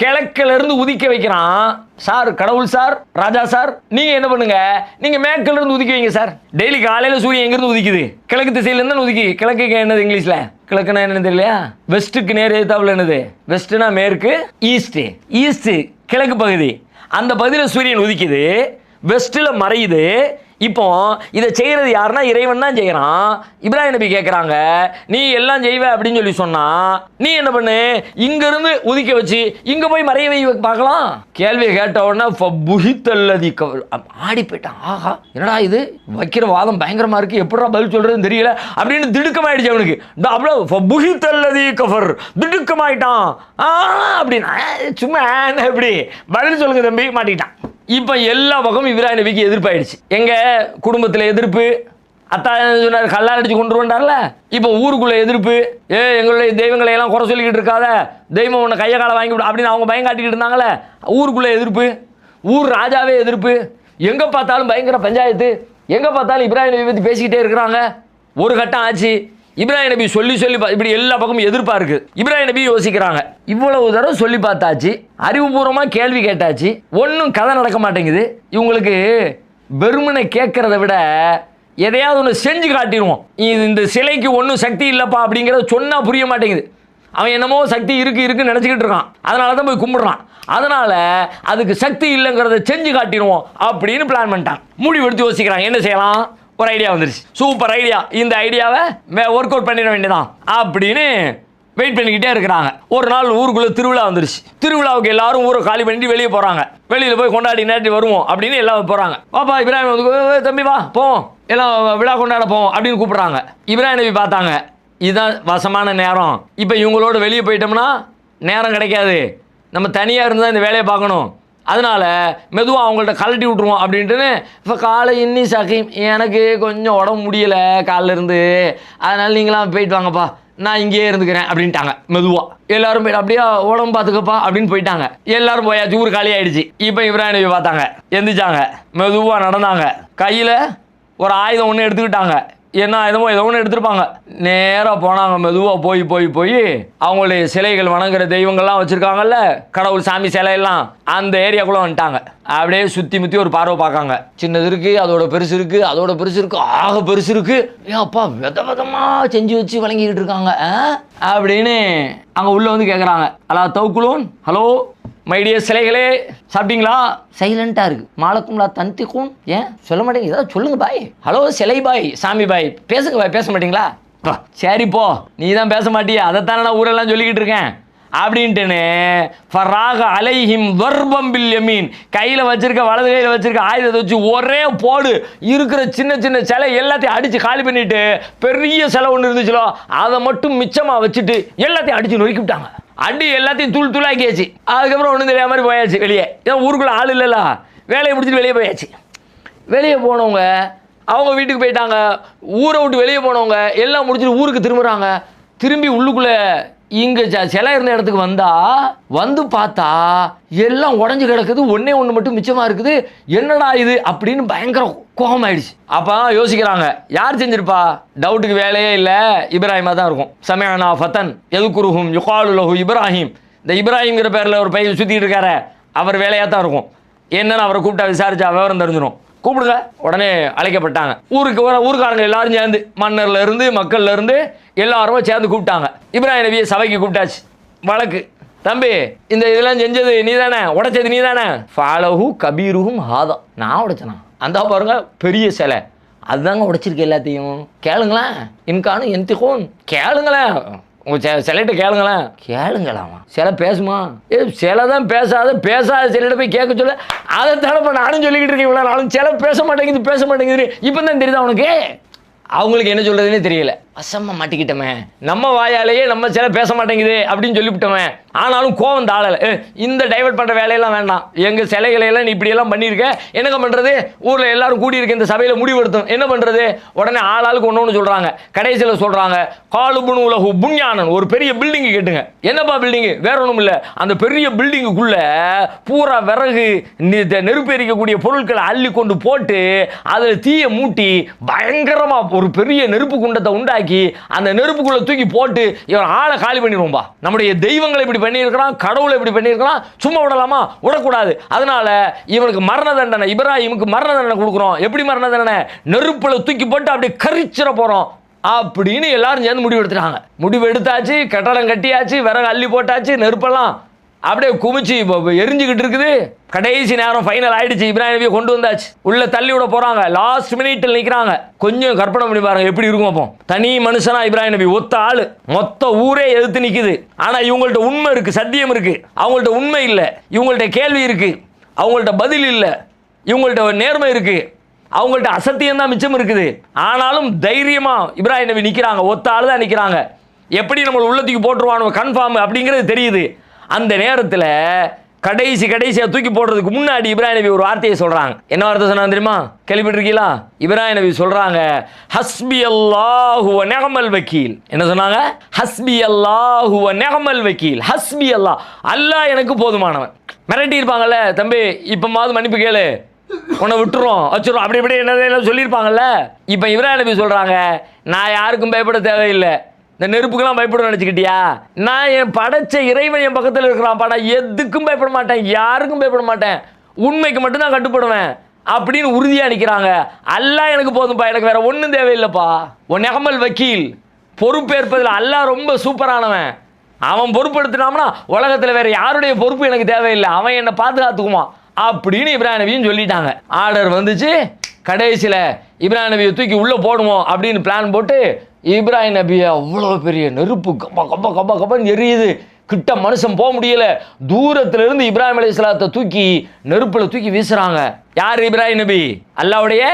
கிழக்குல இருந்து உதிக்க வைக்கிறான். சார் கடவுள் சார் ராஜா சார் நீங்க என்ன பண்ணுங்க? நீங்க மேற்குல இருந்து உதிக்க வைங்க சார். டெய்லி காலையில சூரியன் எங்கிருந்து உதிக்குது? கிழக்கு திசையில இருந்து உதிக்கி. கிழக்கு என்னது இங்கிலீஷ்ல? கிழக்குனா என்னன்னு தெரியலையா? வெஸ்ட்டுக்கு நேர் எதிர்த்தாப்புல என்னது? வெஸ்ட்னா மேற்கு ஈஸ்ட் ஈஸ்ட் கிழக்கு பகுதி. அந்த பகுதியில் சூரியன் உதிக்குது வெஸ்ட்டில் மறையுது இப்போ இதை செய்கிறது யாருன்னா இறைவன் தான் செய்கிறான் இப்ராஹிம் நபி கேட்குறாங்க நீ எல்லாம் செய்வ அப்படின்னு சொல்லி சொன்னா நீ என்ன பண்ணு? இங்கிருந்து உதிக்க வச்சு இங்கே போய் மறைய வை பார்க்கலாம். கேள்வியை கேட்ட உடனே புகித்தல்லதி ஆடி போயிட்டான். ஆஹா என்னடா இது? வைக்கிற வாதம் பயங்கரமா இருக்கு. எப்படா பதில் சொல்கிறதுன்னு தெரியல. அப்படின்னு திடுக்கமாயிடுச்சு அவனுக்கு. இந்த அவ்வளோ புகித்தல்லதி கஃபர் திடுக்கமாயிட்டான். ஆ அப்படின்னு. சும்மா எப்படி பதில் சொல்லுங்க தம்பி மாட்டிக்கிட்டான். இப்போ எல்லா பக்கமும் இப்ராஹிம் நபிக்கு எதிர்ப்பாயிடுச்சு. எங்கள் குடும்பத்தில் எதிர்ப்பு அத்தா சொன்னார் கல்லால் அடிச்சு கொண்டு வந்தார்ல இப்போ ஊருக்குள்ளே எதிர்ப்பு ஏ எங்களுடைய தெய்வங்களை எல்லாம் குறை சொல்லிக்கிட்டு இருக்காத தெய்வம் உன்னை கையை காலை வாங்கி விடும் அப்படின்னு அவங்க பயம் காட்டிக்கிட்டு இருந்தாங்களே ஊருக்குள்ளே எதிர்ப்பு ஊர் ராஜாவே எதிர்ப்பு எங்கே பார்த்தாலும் பயங்கர பஞ்சாயத்து எங்கே பார்த்தாலும் இப்ராஹிம் நபி பற்றி பேசிக்கிட்டே இருக்கிறாங்க. ஒரு கட்டம் ஆச்சு. இப்ராஹிம் நபி சொல்லி சொல்லி இப்படி எல்லா பக்கமும் எதிர்ப்பா இருக்கு இப்ராஹிம் நபி யோசிக்கிறாங்க. இவ்வளவு தடவை சொல்லி பார்த்தாச்சு அறிவுபூர்வமா கேள்வி கேட்டாச்சு ஒன்றும் கதை நடக்க மாட்டேங்குது. இவங்களுக்கு வெறுமனை கேட்கறத விட எதையாவது ஒன்று செஞ்சு காட்டிடுவோம். இது இந்த சிலைக்கு ஒன்றும் சக்தி இல்லைப்பா அப்படிங்கிறத சொன்னால் புரிய மாட்டேங்குது. அவன் என்னமோ சக்தி இருக்கு இருக்குன்னு நினச்சிக்கிட்டு இருக்கான். அதனால தான் போய் கும்பிடுறான். அதனால அதுக்கு சக்தி இல்லைங்கிறத செஞ்சு காட்டிடுவோம் அப்படின்னு பிளான் பண்ணிட்டான். முடிவு எடுத்து என்ன செய்யலாம்? ஒரு ஐடியா வந்துருச்சு. சூப்பர் ஐடியா இந்த ஐடியாவை ஒர்க் அவுட் பண்ணிட வேண்டியதான் அப்படின்னு வெயிட் பண்ணிக்கிட்டே இருக்கிறாங்க. ஒரு நாள் ஊருக்குள்ளே திருவிழா வந்துருச்சு. திருவிழாவுக்கு எல்லாரும் ஊரை காலி பண்ணிட்டு வெளியே போகிறாங்க வெளியில் போய் கொண்டாடி நேரட்டி வருவோம் அப்படின்னு எல்லாம் போகிறாங்க பாப்பா இப்ராஹிம் வந்து தம்பி வா போவோம் எல்லாம் விழா கொண்டாட போவோம் அப்படின்னு கூப்பிட்றாங்க. இப்ராஹிம் நபி பார்த்தாங்க. இதுதான் வசமான நேரம். இப்போ இவங்களோட வெளியே போயிட்டோம்னா நேரம் கிடைக்காது. நம்ம தனியாக இருந்து தான் இந்த வேலையை பார்க்கணும். அதனால மெதுவாக அவங்கள்ட்ட கழட்டி விட்ருவோம் அப்படின்ட்டுன்னு இப்போ காலை இன்னி சகிம் எனக்கு கொஞ்சம் உடம்பு முடியலை காலைல இருந்து. நீங்களாம் போயிட்டு வாங்கப்பா. நான் இங்கேயே இருந்துக்கிறேன் அப்படின்ட்டாங்க மெதுவாக எல்லாரும் போய் அப்படியே உடம்பு பார்த்துக்கப்பா அப்படின்னு போயிட்டாங்க. எல்லாரும் போயாச்சு ஊர் காலி ஆயிடுச்சு இப்போ இப்ராஹிம் நபி பார்த்தாங்க எந்திரிச்சாங்க மெதுவாக நடந்தாங்க. கையில் ஒரு ஆயுதம் ஒன்று எடுத்துக்கிட்டாங்க. என்ன ஆயுதமோ ஏதோ ஒன்று எடுத்திருப்பாங்க. நேராக போனாங்க மெதுவாக போய் போய் போய் அவங்களுடைய சிலைகள் வணங்குற தெய்வங்கள்லாம் வச்சுருக்காங்கல்ல கடவுள் சாமி சிலையெல்லாம் அந்த ஏரியாக்குள்ளே வந்துட்டாங்க. அப்படியே சுற்றி முற்றி ஒரு பார்வை பார்க்காங்க. சின்னது இருக்குது அதோட பெருசு இருக்குது அதோட பெருசு இருக்குது ஆக பெருசு இருக்குது ஏன் அப்பா வித விதமாக செஞ்சு வச்சு வழங்கிக்கிட்டு இருக்காங்க ஆ? அப்படின்னு அங்கே உள்ளே வந்து கேட்குறாங்க அலா தவுக்குலோன் ஹலோ? மைடிய சிலைகளே சாப்பிட்டீங்களா? சைலண்டா இருக்கு. மாலக்கும்லா தந்திக்கும். ஏன்? சொல்ல மாட்டேங்க. ஏதாவது சொல்லுங்க பாய். ஹலோ சிலை பாய் சாமி பாய். பேசுங்க பாய் பேச மாட்டீங்களா? சரி போ. நீ தான் பேச மாட்டியா? அதைத்தானே நான் ஊரெல்லாம் சொல்லிக்கிட்டு இருக்கேன். அப்படின்ட்டுன்னு ஃபராக அலைஹிம் வர்பம் பில் யமீன். கையில் வச்சிருக்க வலது கையில் வச்சிருக்க ஆயுதத்தை வச்சு ஒரே போடு. இருக்கிற சின்ன சின்ன சிலை எல்லாத்தையும் அடித்து காலி பண்ணிட்டு பெரிய சிலை ஒன்று இருந்துச்சுலோ அதை மட்டும் மிச்சமாக வச்சுட்டு எல்லாத்தையும் அடித்து நொறுக்கி விட்டாங்க. அடி எல்லாத்தையும் தூள் தூளாக்கியாச்சு அதுக்கப்புறம் ஒன்றும் தெரியாத மாதிரி போயாச்சு வெளியே. ஏன்னா ஊருக்குள்ளே ஆள் இல்லைல்ல. வேலையை முடிச்சுட்டு வெளியே போயாச்சு. வெளியே போனவங்க அவங்க வீட்டுக்கு போயிட்டாங்க. ஊரை விட்டு வெளியே போனவங்க எல்லாம் முடிச்சுட்டு ஊருக்கு திரும்புகிறாங்க திரும்பி உள்ளுக்குள்ளே இங்கே சிலை இருந்த இடத்துக்கு வந்தால் வந்து பார்த்தா எல்லாம் உடஞ்சி கிடக்குது ஒன்றே ஒன்று மட்டும் மிச்சமாக இருக்குது. என்னடா இது? அப்படின்னு பயங்கர கோபம் ஆயிடுச்சு அப்போ யோசிக்கிறாங்க. யார் செஞ்சிருப்பா? டவுட்டுக்கு வேலையே இல்லை. இப்ராஹிமாக தான் இருக்கும். சமயானா ஃபத்தன் எதுக்குருஹும் யுகாலுலஹு இப்ராஹிம். இந்த இப்ராஹிம்ங்கிற பேரில் ஒரு பையன் சுற்றிட்டு இருக்காரு அவர் வேலையாக தான் இருக்கும். என்னன்னு அவரை கூப்பிட்டா விசாரிச்சா விவரம் தெரிஞ்சிடும் கூப்பிடுங்க. உடனே அழைக்கப்பட்டாங்க. ஊருக்கு ஊருக்காரங்க எல்லாரும் சேர்ந்து மன்னர்ல இருந்து மக்கள்ல இருந்து எல்லாருமே சேர்ந்து கூப்பிட்டாங்க. இப்ராஹிம் நபியை சபைக்கு கூப்பிட்டாச்சு. வழக்கு. தம்பி இந்த இதெல்லாம் செஞ்சது நீ தானே உடைச்சது நீ தானே ஃபாலஹு கபீருகும் ஹாதம் நான் உடைச்சனா? அந்த பாருங்க பெரிய சிலை. அதுதாங்க உடைச்சிருக்கு எல்லாத்தையும். கேளுங்களேன். இன்கானும் எந்திகோன் கேளுங்களேன். உங்க செ சிலைகிட்ட கேளுங்களேன் கேளுங்களாமா? சிலை பேசுமா? ஏ சிலை தான் பேசாத பேசாத சிலைகிட்ட போய் கேட்க சொல்ல. அதை தடப்ப நானும் சொல்லிக்கிட்டு இருக்கேன் இவ்வளோ நாளும். சிலை பேச மாட்டேங்குது பேச மாட்டேங்குது இப்போ தான் தெரியுதா உனக்கு? அவங்களுக்கு என்ன சொல்றதுன்னே தெரியல. அசம்ம மாட்டிக்கிட்டோமே. நம்ம வாயாலேயே நம்ம சில பேச மாட்டேங்குது அப்படின்னு சொல்லிவிட்டோமே. ஆனாலும் கோவம் தாழலை இந்த டைவர்ட் பண்ணுற வேலையெல்லாம் வேண்டாம். எங்கள் சிலைகளை எல்லாம் நீ இப்படியெல்லாம் பண்ணியிருக்க? என்னங்க பண்ணுறது ஊரில் எல்லாரும் கூடியிருக்க இந்த சபையில் முடிவெடுத்தோம். என்ன பண்ணுறது உடனே ஆளாளுக்கு ஒன்று ஒன்று சொல்கிறாங்க கடைசியில் சொல்கிறாங்க காலுபுன் உலகு புஞ்ஞானன் ஒரு பெரிய பில்டிங் கேட்டுங்க. என்னப்பா பில்டிங்கு வேற ஒன்றும் இல்லை. அந்த பெரிய பில்டிங்குக்குள்ளே பூரா விறகு நி- நெருப்பு எரிக்கக்கூடிய பொருட்களை அள்ளி கொண்டு போட்டு அதில் தீயை மூட்டி பயங்கரமாக ஒரு பெரிய நெருப்பு குண்டத்தை உண்டாக்கி அந்த நெருப்புக்குள்ள தூக்கி போட்டு இவன் ஆளை காலி பண்ணிடுவோம்பா. நம்முடைய தெய்வங்களை இப்படி பண்ணியிருக்கிறான் கடவுளை இப்படி பண்ணியிருக்கிறான் சும்மா விடலாமா? விடக்கூடாது. அதனால இவனுக்கு மரண தண்டனை இப்ராஹிமுக்கு மரண தண்டனை கொடுக்குறோம். எப்படி மரண தண்டனை? நெருப்பில் தூக்கி போட்டு அப்படியே கரிச்சிட போகிறோம் அப்படின்னு எல்லாரும் சேர்ந்து முடிவு எடுத்துட்டாங்க. முடிவு எடுத்தாச்சு கட்டடம் கட்டியாச்சு விறகு அள்ளி போட்டாச்சு நெருப்பெல்லாம் அப்படியே குமிச்சு இப்போ எரிஞ்சுக்கிட்டு இருக்குது. கடைசி நேரம் ஃபைனல் ஆயிடுச்சு. இப்ராஹிம் நபியை கொண்டு வந்தாச்சு. உள்ள தள்ளி விட போறாங்க. லாஸ்ட் மினிட்ல நிக்கிறாங்க. கொஞ்சம் கற்பனை பண்ணி பாருங்க எப்படி இருக்கும் அப்போ. தனி மனுஷனா இப்ராஹிம் நபி ஒத்த ஆளு. மொத்த ஊரே எதிர்த்து நிக்குது. ஆனா இவங்கள்ட்ட உண்மை இருக்கு சத்தியம் இருக்கு. அவங்கள்ட்ட உண்மை இல்லை. இவங்கள்ட்ட கேள்வி இருக்கு. அவங்கள்ட்ட பதில் இல்லை. இவங்கள்ட்ட நேர்மை இருக்கு. அவங்கள்ட்ட அசத்தியம் தான் மிச்சம் இருக்குது. ஆனாலும் தைரியமா இப்ராஹிம் நபி நிக்கிறாங்க. ஒத்த ஆளு தான் நிக்கிறாங்க. எப்படி நம்ம உள்ளத்துக்கு போட்டுருவானோ கன்ஃபார்ம் அப்படிங்கிறது தெரியுது. அந்த நேரத்தில் கடைசி கடைசியாக தூக்கி போடுறதுக்கு முன்னாடி இப்ராஹிம் நபி ஒரு வார்த்தையை சொல்கிறாங்க என்ன வார்த்தை சொன்னாங்க தெரியுமா? கேள்விப்பட்டிருக்கீங்களா? இப்ராஹிம் நபி சொல்கிறாங்க ஹஸ்பி அல்லாஹு நெகமல் வக்கீல். என்ன சொன்னாங்க? ஹஸ்பி அல்லாஹு நெகமல் வக்கீல். ஹஸ்பி அல்லாஹ் அல்லாஹ் எனக்கு போதுமானவன். மிரட்டி இருப்பாங்கல்ல தம்பி இப்போமாவது மன்னிப்பு கேளு. உன்னை விட்டுரும் வச்சிரும் அப்படி இப்படி என்ன சொல்லியிருப்பாங்கல்ல? இப்போ இப்ராஹிம் நபி சொல்கிறாங்க நான் யாருக்கும் பயப்பட தேவையில்லை. இந்த நெருப்புக்கெல்லாம் பயப்படும் நினச்சிக்கிட்டியா? நான் என் படைச்ச இறைவன் என் பக்கத்தில் இருக்கிறான் படா எதுக்கும் பயப்பட மாட்டேன். யாருக்கும் பயப்பட மாட்டேன். உண்மைக்கு மட்டும்தான் கட்டுப்படுவேன். அப்படின்னு உறுதியாக நிற்கிறாங்க அல்லாஹ் எனக்கு போதும்ப்பா எனக்கு வேற ஒன்றும் தேவையில்லைப்பா. உன் நெகமல் வக்கீல். பொறுப்பேற்பதில் அல்லாஹ் ரொம்ப சூப்பரானவன். அவன் பொறுப்படுத்தினாம்னா உலகத்தில் வேற யாருடைய பொறுப்பு எனக்கு தேவையில்லை. அவன் என்னை பாதுகாத்துக்குவான். அப்படின்னு இப்ராஹிம் நபியும் சொல்லிட்டாங்க. ஆர்டர் வந்துச்சு. கடைசியில் இப்ராஹிம் நபியை தூக்கி உள்ளே போடுவோம் அப்படின்னு பிளான் போட்டு இப்ராஹிம் நபியை அவ்வளோ பெரிய நெருப்பு கப்ப கப்ப கப்ப கப்பன்னு எரியுது. கிட்ட மனுஷன் போக முடியல. தூரத்திலிருந்து இருந்து அலி இஸ்லாத்தை தூக்கி நெருப்பில் தூக்கி வீசுகிறாங்க யார் இப்ராஹிம் நபி? அல்லாவுடைய?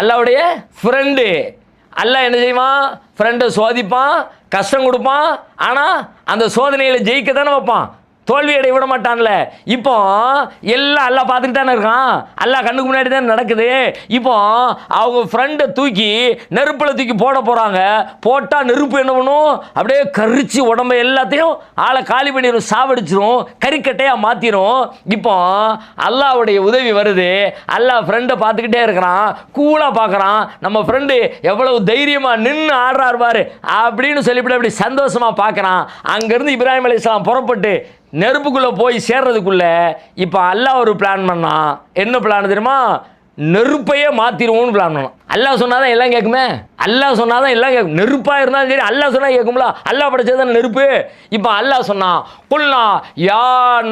அல்லாவுடைய ஃப்ரெண்டு அல்லாஹ் என்ன செய்வான்? ஃப்ரெண்டை சோதிப்பான் கஷ்டம் கொடுப்பான். ஆனால் அந்த சோதனையில் ஜெயிக்க தானே வைப்பான். தோல்வி அடைய விட மாட்டான்ல. இப்போ எல்லாம் எல்லாம் பார்த்துட்டு தானே இருக்கான்? எல்லாம் கண்ணுக்கு முன்னாடி தானே நடக்குது. இப்போ அவங்க ஃப்ரெண்டை தூக்கி நெருப்பில் தூக்கி போட போகிறாங்க போட்டால் நெருப்பு என்ன பண்ணும்? அப்படியே கரிச்சு உடம்ப எல்லாத்தையும் ஆளை காலி பண்ணிடும் சாவடிச்சிரும் கறிக்கட்டையாக மாற்றிடும் இப்போ அல்லாவுடைய உதவி வருது. அல்லாஹ் ஃப்ரெண்டை பார்த்துக்கிட்டே இருக்கிறான். கூலாக பார்க்குறான். நம்ம ஃப்ரெண்டு எவ்வளவு தைரியமாக நின்று ஆடுறாரு பாரு. அப்படின்னு சொல்லிவிட்டு அப்படி சந்தோஷமாக பார்க்குறான். அங்கேருந்து இப்ராஹிம் அலைஹிஸ்ஸலாம் புறப்பட்டு நெருப்புக்குள்ளே போய் சேர்றதுக்குள்ள இப்போ அல்லா ஒரு பிளான் பண்ணான். என்ன பிளான் தெரியுமா? நெருப்பையே மாற்றிடுவோம்னு பிளான் பண்ணான். அல்லாஹ் சொன்னாதான் எல்லாம் கேட்குமே? அல்லாஹ் சொன்னாதான் எல்லாம் கேட்கும். நெருப்பாக இருந்தாலும் சரி அல்லாஹ் சொன்னால் கேட்கும்ல? அல்லாஹ் படைச்சது நெருப்பு? இப்போ அல்லாஹ் சொன்னான் குல்லா யா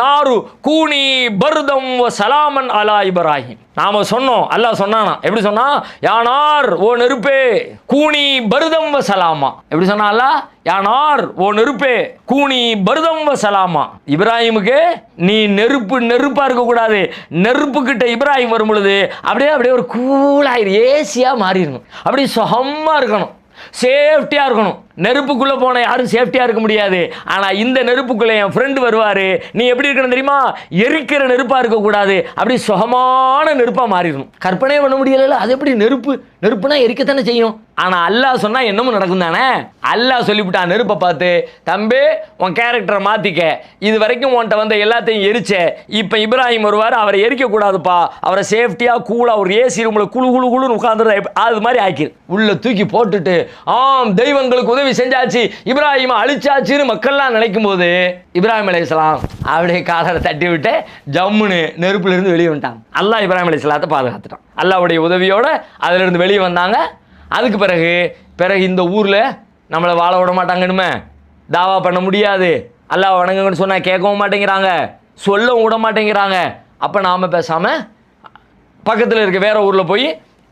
நாரு கூனி பருதம் சலாமன் அலா இப்ராஹிம். நாம சொன்னோம் அல்லாஹ் சொன்னானா? எப்படி சொன்னா? யானார் ஓ நெருப்பே கூனி பருதம் வ சலாமா. எப்படி சொன்னா அல்லாஹ்? யானார் ஓ நெருப்பே கூனி பருதம் வ சலாமா. இப்ராஹிமுக்கு நீ நெருப்பு நெருப்பாக இருக்கக்கூடாது. நெருப்புக்கிட்ட இப்ராஹிம் வரும் பொழுது அப்படியே அப்படியே ஒரு கூலாயிரு ஏசி ஈஸியாக மாறிடணும். அப்படி சுகமா இருக்கணும். சேஃப்டியா இருக்கணும். நெருப்புக்குள்ளே போன யாரும் சேஃப்டியாக இருக்க முடியாது. ஆனால் இந்த நெருப்புக்குள்ளே என் ஃப்ரெண்டு வருவார். நீ எப்படி இருக்கணும் தெரியுமா? எரிக்கிற நெருப்பாக இருக்கக்கூடாது. அப்படி சுகமான நெருப்பாக மாறிடணும். கற்பனையே பண்ண முடியல அது எப்படி நெருப்பு நெருப்புனா எரிக்கத்தானே செய்யும்? ஆனால் அல்லாஹ் சொன்னால் என்னமும் நடக்கும் தானே அல்லாஹ் சொல்லிவிட்டான் நெருப்பை பார்த்து தம்பி உன் கேரக்டரை மாற்றிக்க இது வரைக்கும் உன்கிட்ட வந்த எல்லாத்தையும் எரிச்ச. இப்போ இப்ராஹிம் வருவார் அவரை எரிக்கக்கூடாதுப்பா. அவரை சேஃப்டியாக கூலாக ஒரு ஏசி ரூமில் குழு குழு குழுன்னு உட்காந்துரு அது மாதிரி ஆக்கிரு. உள்ள தூக்கி போட்டுட்டு ஆம் தெய்வங்களுக்கு உதவி செஞ்சாச்சு. இப்ராஹிம் அழிச்சாச்சுன்னு மக்கள்லாம் நினைக்கும் போது இப்ராஹிம் அலையாம் அப்படியே காலரை தட்டி விட்டு ஜம்முன்னு நெருப்புலேருந்து வெளியே வந்துட்டாங்க. அல்லாஹ் இப்ராஹிம் அலையாத்தை பாதுகாத்துட்டான். அல்லாவுடைய உதவியோட அதிலிருந்து வெளியே வந்தாங்க. அதுக்கு பிறகு பிறகு இந்த ஊரில் நம்மளை வாழ விட மாட்டாங்கன்னுமே. தாவா பண்ண முடியாது. அல்லா வணங்குங்கன்னு சொன்னால் கேட்கவும் மாட்டேங்கிறாங்க. சொல்லவும் விட மாட்டேங்கிறாங்க. அப்போ நாம் பேசாமல் பக்கத்தில் இருக்க வேற ஊரில் போய்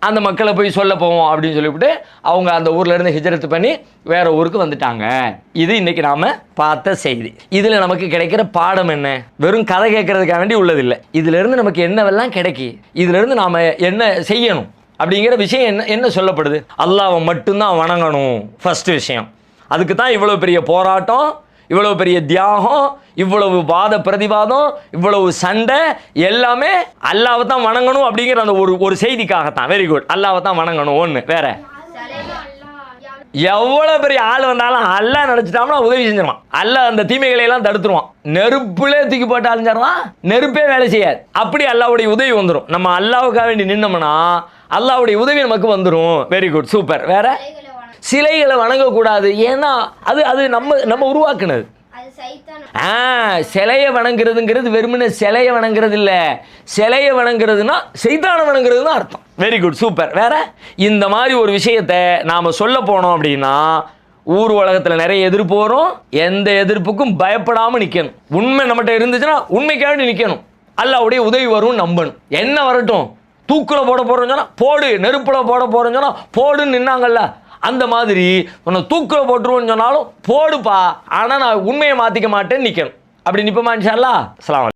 அந்த மக்களை போய் சொல்ல போவோம் அப்படின்னு சொல்லிவிட்டு அவங்க அந்த ஊர்லேருந்து ஹிஜரத்து பண்ணி வேறு ஊருக்கு வந்துட்டாங்க. இது இன்றைக்கி நாம் பார்த்த செய்தி. இதில் நமக்கு கிடைக்கிற பாடம் என்ன? வெறும் கதை கேட்கறதுக்காக வேண்டி உள்ளதில்லை. இதுலேருந்து நமக்கு என்னவெல்லாம் கிடைக்கி? இதுல நாம் என்ன செய்யணும்? அப்படிங்கிற விஷயம் என்ன என்ன சொல்லப்படுது? அல்லாவை மட்டும்தான் வணங்கணும் ஃபர்ஸ்ட் விஷயம். அதுக்கு தான் இவ்வளோ பெரிய போராட்டம் இவ்வளோ பெரிய தியாகம் இவ்வளவு வாத பிரதிவாதம் இவ்வளவு சண்டை எல்லாமே அல்லாவை தான் வணங்கணும் அப்படிங்கிற அந்த ஒரு ஒரு செய்திக்காகத்தான். வெரி குட் அல்லாவை தான் வணங்கணும். ஒன்று வேற. எவ்வளோ பெரிய ஆள் வந்தாலும் அல்லாஹ் நினச்சிட்டாம்னா உதவி செஞ்சிருவான். அல்ல அந்த தீமைகளை எல்லாம் தடுத்துருவான். நெருப்புலே தூக்கி போட்டு அழிஞ்சிடலாம் நெருப்பே வேலை செய்யாது. அப்படி அல்லாவுடைய உதவி வந்துடும் நம்ம அல்லாவுக்காக வேண்டி நின்னோம்னா அல்லாவுடைய உதவி நமக்கு வந்துடும் வெரி குட் சூப்பர் வேற? சிலைகளை வணங்கக்கூடாது. ஏன்னா அது அது நம்ம நம்ம உருவாக்குனது. ஆ சிலையை வணங்குறதுங்கிறது வெறுமனே சிலையை வணங்குறது இல்ல சிலையை வணங்குறதுன்னா செய்தான வணங்குறதுன்னு அர்த்தம். வெரி குட் சூப்பர் வேற? இந்த மாதிரி ஒரு விஷயத்த நாம சொல்ல போனோம் அப்படின்னா ஊர் உலகத்தில் நிறைய எதிர்ப்பு வரும். எந்த எதிர்ப்புக்கும் பயப்படாமல் நிற்கணும் உண்மை நம்மகிட்ட இருந்துச்சுன்னா உண்மைக்காக நிற்கணும் அல்லாவுடைய உதவி வரும்னு நம்பணும். என்ன வரட்டும்? தூக்கில் போட போகிறோம் சொன்னால் போடு நெருப்புல போட போகிறோம் சொன்னால் போடுன்னு நின்னாங்கல்ல அந்த மாதிரி உன்னை தூக்கில் போட்டுருவோன்னு சொன்னாலும் போடுப்பா ஆனால் நான் உண்மையை மாற்றிக்க மாட்டேன்னு நிற்கணும் அப்படி நிற்பமா இன்ஷா அல்லாஹ்